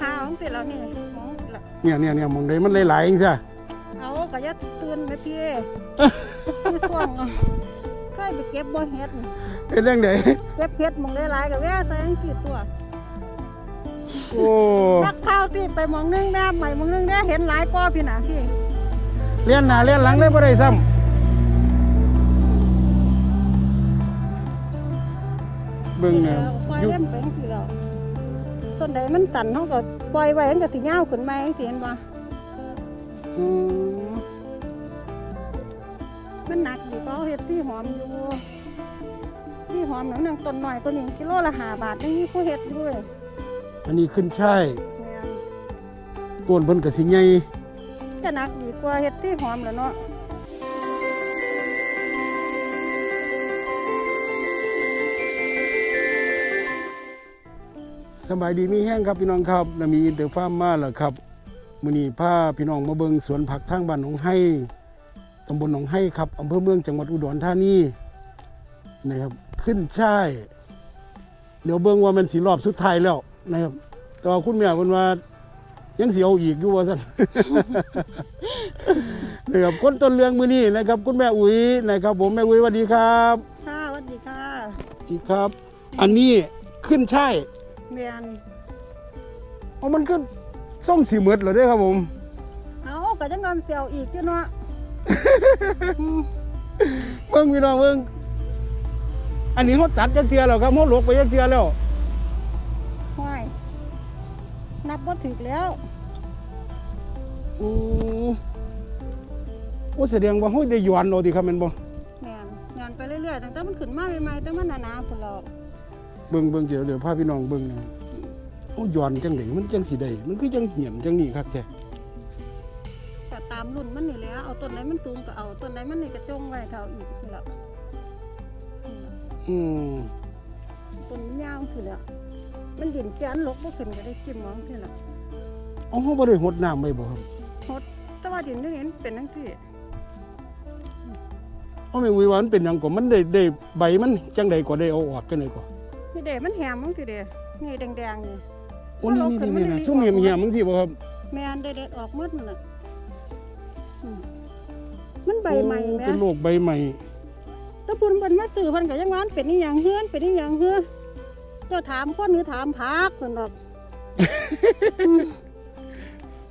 หาของสิแล้วนี่มองละเนี่ยเนี่ยเนี่ยมองได้มันหลายๆจังซี่เอาก็อย่าตื่นแม่พี่มีช่วงเคยไปเก็บบ่เฮ็ดเป็นเรื่องใดเก็บเฮ็ดหมองหลายๆก็แว่ใส่จังซี่ตัวโอ้นักข่าวที่ไปหมองนึงแน่ใหม่หมองนึงแน่เห็นหลายกว่าพี่น่ะพี่เลียนหน้าเลียนหลังได้บ่ได้ซ้ำเบิ่งเนี่ยปล่อยอ ต้นใดมันตันเฮาก็ปล่อยไว้มันก็สิยาวขึ้นมาจังซี่เห็นบ่อืมมันหนักอยู่ก็เฮ็ดที่หอมอยู่ที่หอมหนังนังต้นหน่อยตัวนี้กิโลละห้าบาทยังมีผู้เฮ็ดอยู่เลยอันนี้ขึ้นช่ายแม่นต้นเพิ่นก็สิใหญ่จะหนักดีกว่าเฮ็ดที่หอมแหล้วเนาะ สบายดีมีแห้งครับพี่น้องครับแล้วมีอินเตอร์ฟาร์มมาแล้วครับมื้อนี้พาพี่น้องมาเบิ่งสวนผักทางบ้านหนองไห้ตำบลหนองไห้ครับอำเภอเมืองจังหวัดอุดรธานีนะครับขึ้นช่ายเดี๋ยวเบิ่งว่ามันสิรอบสุดท้ายแล้วนะครับแต่ว่าคุณแม่เพิ่นว่ายังสิเอาอีกอยู่ว่าซั่นนะครับคนต้นเรื่องมื้อนี้นะครับ คุณแม่อุ๋ยนะครับ ผมแม่อุ๋ยสวัสดีครับค่ะสวัสดีค่ะอีกครับ อันนี้ขึ้นช่าย แม่นเอามันก็ส้มสีเหมือดเลยเด้อครับผม เอาก็จังงอนเสียวอีกอยู่เนาะอืมเบิ่งพี่น้องเบิ่งอันนี้เขาตัดจักเทียแล้วครับเขาหลกไปจักเทียแล้วห้วยนับบ่ถึกแล้วอือโอ้แสดงว่าเขาได้หยวนเอาดิครับแม่นบ่แม่นงานไปเรื่อยๆตั้งแต่มันขึ้นมาใหม่ๆแต่มันหนาๆพุ่นแล้ว เบิ่งเบิ่งเดี๋ยวเดี๋ยวพาพี่น้องเบิ่งนะเขาหยวนจังไดมันจังสิได้มันคือจังเหียนจังนี้ครับแท้ก็ตามรุ่นมันนี่แหละเอาต้นไหนมันสูงก็เอาต้นไหนมันนี่ก็จงไว้เท่าอีกนี่แหละอืมต้นมันยาวคือแล้วมันดินแกนลกบ่ขึ้นก็ได้จิ้มหมองคือแล้วเอาเขาบ่ได้หดน้ำไว้บ่ครับหดแต่ว่าดินนี่เห็นเป็นจังซี่เอาแม่วิวามันเป็นหยังก็มันได้ได้ใบมันจังใดก็ได้เอาออกจังไดก็ นี่เด้มันแหมมันคือเด้นี่แดงๆนี่โอ้นี่นี่นี่นะซุ่มเหี่ยมเหี่ยมๆจังซี่บ่ครับแม่นได้เด็ดออกหมดนั่นน่ะอืมมันใบใหม่โอ้แม่เป็นโรคใบใหม่ถ้าพุ่นเพิ่นมาซื้อเพิ่นก็ยังว่ามันเป็นอีหยังเฮือนเป็นอีหยังเฮือเจ้าถามคนหรือถามพักเพิ่นดอก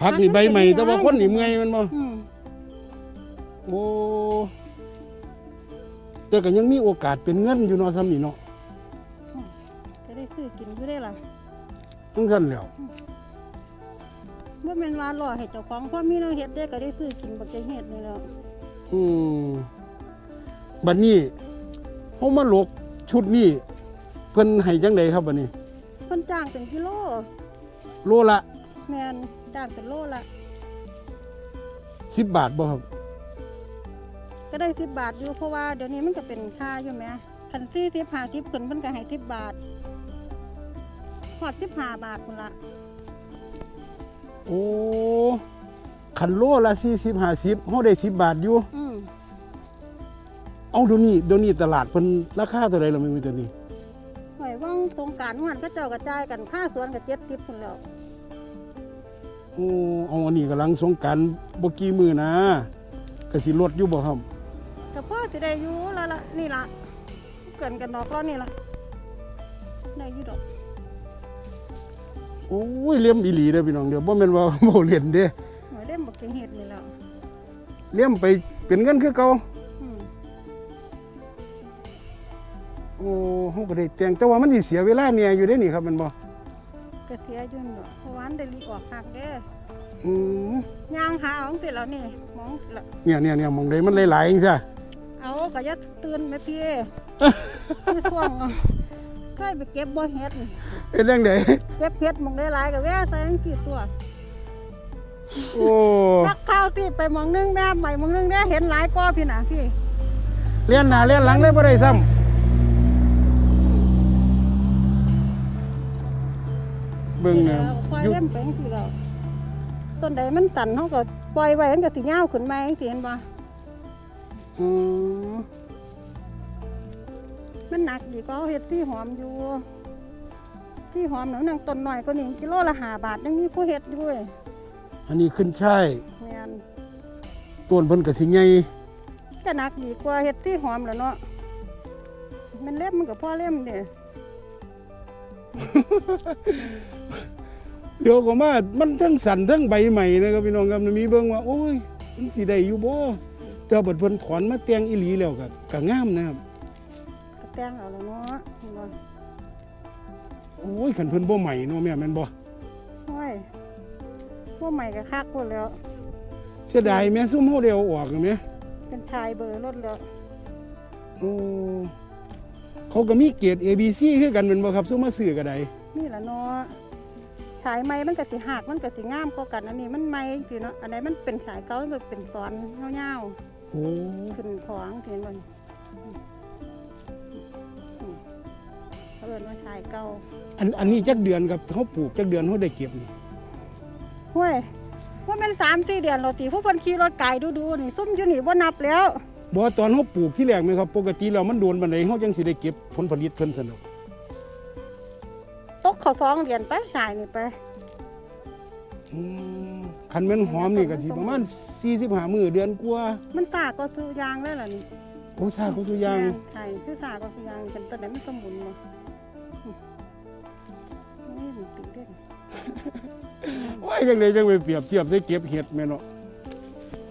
ผักนี่ใบใหม่ แต่ว่าคนนี่เมื่อยมันบ่อืมโอ้แต่ก็ยังมีโอกาสเป็นเงินอยู่เนาะซ้ำนี่เนาะก็ ได้ซื้อกินอยู่ได้ล่ะทั้งท่านแหล้วบ่แม่นว่ารอให้เจ้าของพ่อมีแนวเฮ็ดได้ก็ได้ซื้อกินบ่จะเฮ็ดนี่แหล้วอืมบัดนี้เฮามาหลกชุดนี้เพิ่นให้จังไดครับบัดนี้เพิ่นจ้างเป็นกิโลโลละแม่นจ้างเป็นโลละ10บาทบ่ครับ ก็ได้10บาทอยู่เพราะว่าเดี๋ยวนี้มันก็เป็นค่าอยู่แหมคัน40 50ขึ้นเพิ่นก็ให้10บาท ฮอด15บาทพุ่นละโอ้คันโลละ40 50เฮาได้10บาทอยู่ อืมเอาเดี๋ยวนี้เดี๋ยวนี้ตลาดเพิ่นราคาเท่าใดล่ะแม่มีตัวนี้หอยว่างสงกรารวันก็เจ้ากระจายกันค่าสวนกับเจ็ดทิพพุ่นแล้วโอ้เอาอันนี้กำลังสงกรารบ่กี่มื้อนะก็สิลดอยู่บ่ครับแต่พ่อสิได้อยู่ละละนี่ละเกินกันดอกแล้วนี่ละได้อยู่ดอก โอ้ยเลี่ยมอีหลีเด้อพี่น้องเดี๋ยวบ่แม่นว่าบ่เล่นเด้หอยเล่มบักเกงเห็ดนี่แล้วเลี่ยมไปเป็นเงินคือเก่าอืมโอ้เฮาก็ได้แต่งแต่ว่ามันสิเสียเวลาเนี่ยอยู่เด้นี่ครับแมันบ่กระเทียอยุ่นดอกเพราะวาอันได้รีออกหักเด้อืมย่างหาของสิแล้วนี่มองสิละเนี่ยเนี่ยเนี่ยมองได้มันหลายๆจังซี่เอาก็อยัดตื่นแม่พี่ที่ช่วงเคยไปเก็บบ่เฮ็ดนี่เป็นเรื่องใดเก็บเฮ็ดหมองได้หลายก็แว่ใส่ทั้งกี่ตัวโอ้นักข่าวที่ไปหมองนึงแม่ใหม่มองนึงแน่เห็นหลายกว่าพี่น่ะพี่เลียนหน้าเลียนหลังได้บ่ได้ซ้ำเบิ่งเนี่ยปล่อยอยู่เล่มไปจังซี่แล้วต้นใดมันตันเฮาก็ปล่อยไว้มันก็สิยาวขึ้นมาจังซี่เห็นบ่อืม มันหนักดีก็เอาเฮ็ดที่หอมอยู่ ที่หอมหนังนางต้นหน่อยก็นี่กิโลละห้าบาทยังมีผู้เฮ็ดอยู่เว้ยอันนี้ขึ้นช่ายแม่นต้นเพิ่นก็สิใหญ่ก็หนักดีกว่าเฮ็ดที่หอมแหล้วเนาะมันเล่มมันก็พอเล่มเด้เดี๋ยวก็มา มันทั้งสั่นทั้งใบใหม่นะครับพี่น้องครับมีเบิ่งว่า โอ้ยมันสิได้อยู่บ่แต่บัดเพิ่นถอนมาแต่งอีหลีแล้วก็ก็งามนะครับก็ แต่งเอาแล้วเนาะเห็นบ่โอ้ยคันเพิ่นบ่ใหม่เนาะแม่แม่นบ่โอ้ยพวกใหม่ก็คักหมดแล้ว เสียดายแม่ซุ่มเฮาได้เอาออกแม่เป็นชายเบอร์รถแล้วโอ้เขาก็มีเกรด ABC คือกันแม่นบ่ครับซุ่มมาซื้อก็ได้นี่ล่ะเนาะสายไม้มันก็สิหักมันก็สิงามกว่ากันอันนี้มันไม้สิเนาะอันไหนมันเป็นสายเก่ามันก็เป็นซ้อนยาวโอ้ๆขึ้นของเห็นบ่ เขาเอิ้นว่าชายเก่าอันอันนี้จักเดือนครับเขาปลูกจักเดือนเขาได้เก็บนี่ห้วยว่ามันสามสี่เดือนเราตีผู้คนขี่รถไก่ดูๆนี่ซุ่มอยู่นี่บ่นับแล้วบ่ตอนเขาปลูกที่แรกไหมครับ ปกติแล้วมันโดนบันไดเขาจังสิได้เก็บผลผลิตเพิ่นสนุกตกเขาสองเดือนไปสายนี่ไปอืมคันแม่นหอมนี่ก็สิประมาณ45มื้อเดือนกว่ามันสากก็คือยางแล้วล่ะนี่โอ้ซาเขาสุอยางใช่คือสากก็คือยางเป็นต้นไหนมันสมบูรณ์บ่อืม นี่มันตื่นเต้นว่าจังไดจังไปเปรียบเทียบได้เก็บเห็ดแม่เนาะ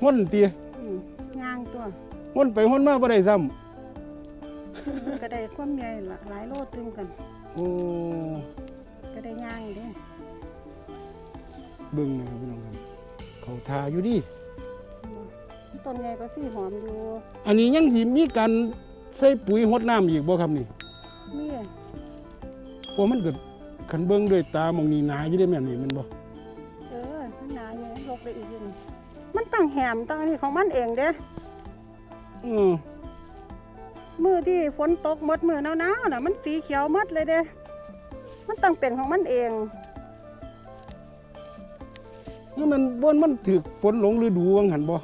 ฮ้นติอืมยางตัวฮ้นไปฮ้นมาบ่ได้ซ้ำมันก็ได้ความใหญ่ละหลายโลตึงกันโอ้ก็ได้ยางอยู่เด้เบิ่งนะครับพี่น้องครับเขาทาอยู่ดิต้นใหญ่ก็สีหอมอยู่อันนี้ยังสิมีการใส่ปุ๋ยหดน้ำอีกบ่ครับนี่มีเพราะมันก็ คันเบิ่งด้วยตามองนี่หนาอยู่ได้แม่นนี่มันบ่เออมันหนาอยู่ลกได้อีกอยู่นี่มันตั้งแหมตั้งอันนี้ของมันเองเด้เออมือที่ฝนตกหมดมือหนาวๆน่ะ มันสีเขียวหมดเลยเด้มันต้องเป็นของมันเองนี่มันบ่นมันถึกฝนหลงฤดูวังหันบ่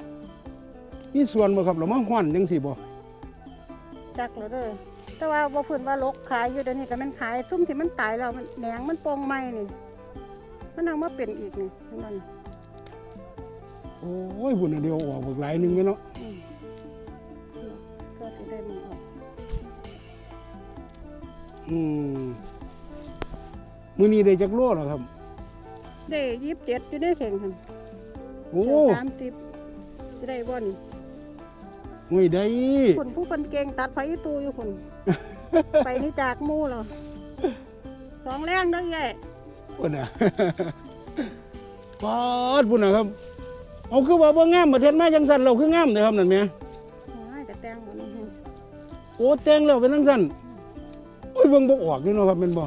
มีส่วนบ่ครับเรามาฮ้อนจังซี่บ่จักแล้วเด้อ แต่ว่าบ่พื้นว่าลกขายอยู่เดี๋ยวนี้ก็แมันขายซุ่มที่มันตายแล้วมันแหนงมันโปงใหม่นี่ มันเอามาเป็นอีกนี่เห็นบ่นี่โอ้ยพุ่นนะเดียวออกบักหลายหนึงแม่เนาะอืมก็สิได้มันออกอืมมื้อนี้ได้จักโลแล้วครับ ได้ยี่สิบเจ็ดอยู่ได้เข่งหั่นโอ้เดี๋ยวสามสิบสิได้บ่นี่โอ้ยได้ คนผู้คนเก่งตัดไฟอีตูอยู่คน ไปนี่จากหมู่แล้วสองแรงเด้อใหญ่พุ่นน่ะปาดพุ่นน่ะครับ เอาคือว่าบ่งามประเทศมาจังซั่นเราคืองามเด้อครับนั่นแหมง่ายแต่แต่งบ่นี่โอ้แต่งแล้วเป็นจังซั่นโอ้ยเบิ่งบ่ออกนี่เนาะครับแม่นบ่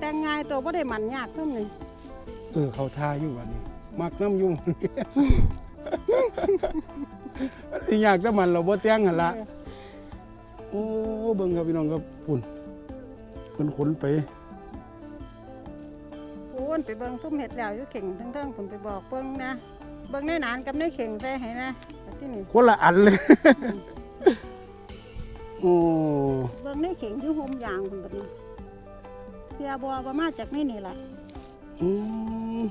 แต่งง่ายตัวบ่ได้มันยากเพิ่มนี่เออเขาทาอยู่ว่านี่มักน้ำยุ่ง สิอยากแต่มันเราบ่แต่งหั่นละ โอ้เบิ่งครับพี่น้องครับพุ่นเพิ่นขนไปโอ้นไปเบิ่งซุ่มเห็ดแล้วอยู่เข่งทั้งๆผมไปบอกเบิ่งนะเบิ่งในหนานกับในเข่งใส่ให้นะแต่ที่นี่คนละอันเลย โอ้เบิ่งในเข่งอยู่โฮมยางพุ่นบัดนี้เพียบัวบ่มาจากในนี่ล่ะอืม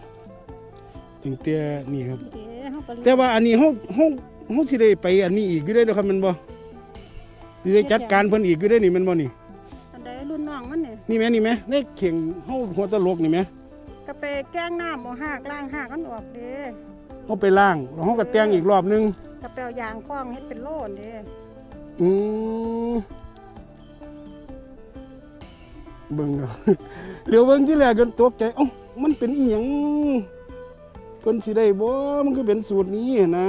ถึงแต่นี่ครับ เด้เฮาก็เรียนแต่ว่าอันนี้เฮาเฮาเฮาสิได้ไปอันนี้อีกอยู่ได้อเนาะครับแมันบ่ สิได้จัดการเพิ่นอีกอยู่ได้อนี่แมันบ่นี่ อันใดรุ่นน้องมันนี่นี่แม่นี่แม่ในเข่งเฮาหัวตลกนี่แม่ก็ไปแกล้งน้ำบ่หากล้างหากมันออกเด้เฮาไปล้างแล้วเฮาก็แต่งอีกรอบนึงก็ไปเอายางคล้องเฮ็ดเป็นโล่นเด้อืมเบิ่งเนาะ เหลียวเบิ่งที่แรกกันตกใจเอ้ามันเป็นอีหยังเพิ่นสิได้บ่มันคือเป็นสูตรนี้นะ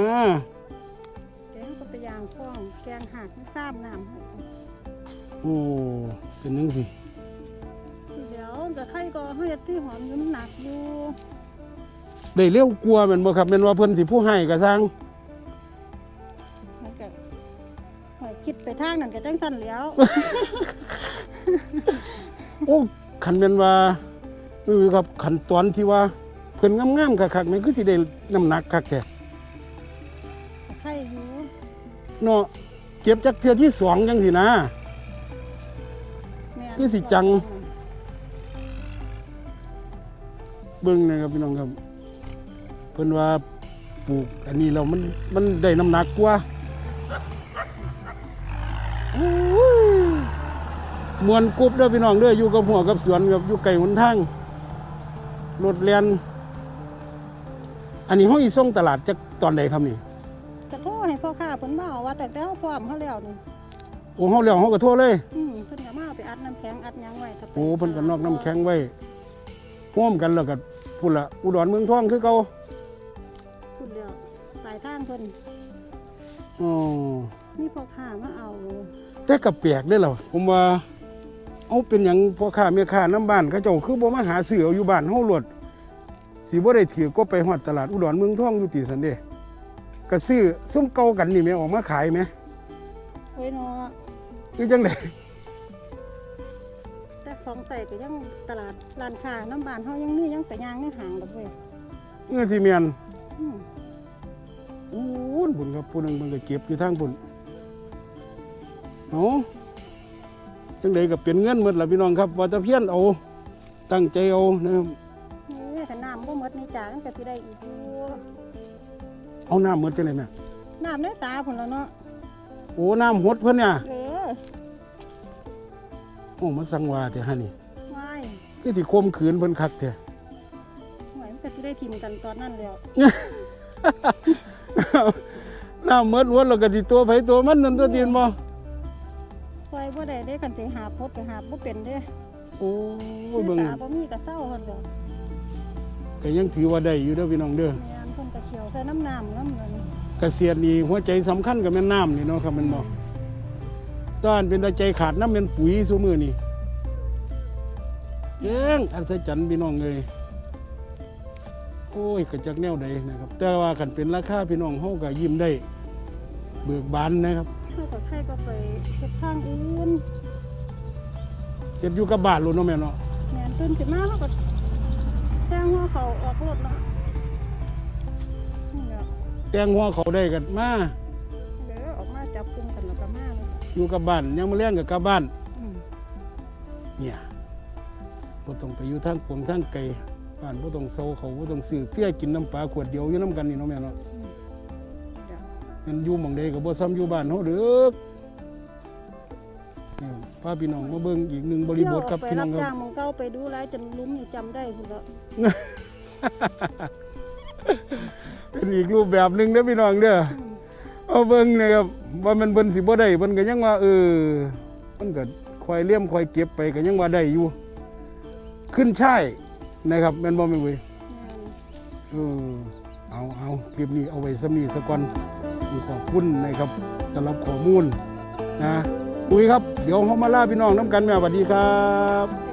แกงก็ไปยางคล้องแก งหากมันซ้ำน้ำโอ้เป็นจังซี่เดี๋ยวก็ไข่ก็เฮ็ดที่หอมอยู่มันหนักอยู่ได้เร็วกลัวาแม่นบ่ครับแม่นว่าเพิ่นสิผู้ให้ก็สร้างมันก็หอยคิดไปทางนั้นก็จังซั่นแหล้ว โอ้คันแม่นว่าเออครับขั้นตอนที่ว่าเพิ่นงามๆคักๆนี่คือสิได้น้ำหนักคักแท้ ไข่อยู่ เนาะ เก็บจักเทื่อที่สองจังสินะ แม่นคือสิจังเเบิ่งนะครับพี่น้องครับเพิ่นว่าปลูกอันนี้แล้วมันมันได้น้ำหนักกว่าโอ้ยมวนกรุบเด้อพี่น้องเด้ออยู่กับหัวกับสวนกับอยู่ไก่หนทางรถเรียน อันนี้เฮาอีส่งตลาดจากตอนใดครับนี่จะโทรให้ พ่อค้าเพิ่นมาเอาว่าแต่แต่เฮาพร้อมเฮาแล้วนี่โอ้เฮาแล้วเฮาก็โทรเลย อืมเพิ่นก็มาเอาไปอัดน้ำแข็งอัดหยังไว้ถ้าไปโอ้เพิ่นก็นอกน้ำแข็งไว้ร่วมกันแล้วก็พุ่นละอุดรเมืองทองคือเก่าพูดแล้วปลายทางเพิ่นอ๋อมีพ่อค้ามาเอาแต่ก็แปลกเด้อล่ะผมว่าเอาเป็นหยังพ่อค้าแม่ค้าน้ำบ้านเขาเจ้าคือบ่มาหาซื้อเอาอยู่บ้านเฮาโลดสิบ่ได้ถือก็ไปฮอดตลาดอุดรเมืองทองอยู่ติซั่นเด้ ก็ซื้อซุ่มเก่ากันนี่แม่ออกมาขายแม่โอ้ยเนาะคือจังได๋แต่ของใส่ก็ยังตลาดร้านค้าน้ำบ้านเฮายังมียังแต่ยางในห้างดอกเว้ยเงื่อสิแม่นอืมอู้นบุญครับผู้หนึงเพิ่นก็เก็บอยู่ทางบุญเอาจังไดก็เป็นเงินหมดล่ะพี่น้องครับว่าแตะเพียนเอาตั้งใจเอานะครับนี่ถ้าน้ำบ่หมดในจานก็สิได้อีกอยู่ เอาน้ำหมดจังได๋แม่น้ำในตาพุ่นแล้วเนาะโอ้น้ำหดเพิ่นเนี่ยเออโอ้มันสังวาแต่ฮะนี่ว้ายคือที่คมขืนเพิ่นคักแท้หวยมันก็สิได้ทิมกันตอนนั้นแล้วน้ำหมดหมดแล้วก็สิตัวไผตัวมันนั่นตัวตีนบ่ซอยบ่ได้เด้กันสิหาพดก็หาบ่เป็นเด้โอ้ยในเบิ่งตาบ่มีก็เศร้าหั่นเด้อก็ยังถือว่าได้อยู่เด้อพี่น้องเด้อแม่นเพิ่นก็เขียวใส่น้ำน้ำน้ำนั่นเกษียณนี่หัวใจสำคัญกับแม่นน้ำนี่เนาะครับแม่นบ่ตอนเป็นตาใจขาดน้ำเป็นปุ๋ยซุมื้อนี่เยังอัศจรรย์พี่น้องเอ้ยโอ้ยก็จักแนวใดนะครับ แต่ว่าคันเป็นราคาพี่น้องเฮาก็ยิ้มได้ เบิกบานนะครับเฮาก็ใครก็ไปเฮ็ดทางอื่นเก็บอยู่กับบ้านโลดเนาะแม่เนาะแม่นตื่นขึ้นมาเฮาก็แทงหัวเขาออกรถเนาะนี่แหละ แต่งหัวเขาได้กันมาเด้อออกมาจับกลุ่มกันแล้วก็มาเลยอยู่กับบ้านยังมาเลี้ยงกับกลับบ้าน อืมเนี่ยบ่ต้องไปอยู่ทางปงทางไกลบ้านบ่ต้องเซาเขาบ่ต้องซื้อเพี้ยกินน้ำปลาขวดเดียวอยู่น้ำกันนี่เนาะแม่เนาะเดี๋ยวมันอยู่หม่องใดก็บ่ซ้ำอยู่บ้านเฮาเด้อนี่พาพี่น้องมาเบิ่งอีกหนึ่งบริบทครับเที่พี่ยวน้ออองกไปครับรับจ้างหมองเก่าไปดูหลายจนลุ้มนี่จำได้พุ่นละ เป็นอีกรูปแบบหนึ่งเด้อพี่น้องเด้อเอาเบิ่งนะครับว่ามันเพิ่นสิบ่ได้เพิ่นก็ยังว่าเออมันก็คอยเลี่ยมคอยเก็บไปก็ยังว่าได้อยู่ ขึ้นใช่นะครับแม่นบ่แม่นเว้ยเออเอาเอาคลิปนี้เอาไว้สำนีสักก่อนมีขอบคุณนะครับสำหรับข้อมูลนะอุ้ยครับ เดี๋ยวเรามาล่าพี่น้องน้ำกันแม่สวัสดีครับ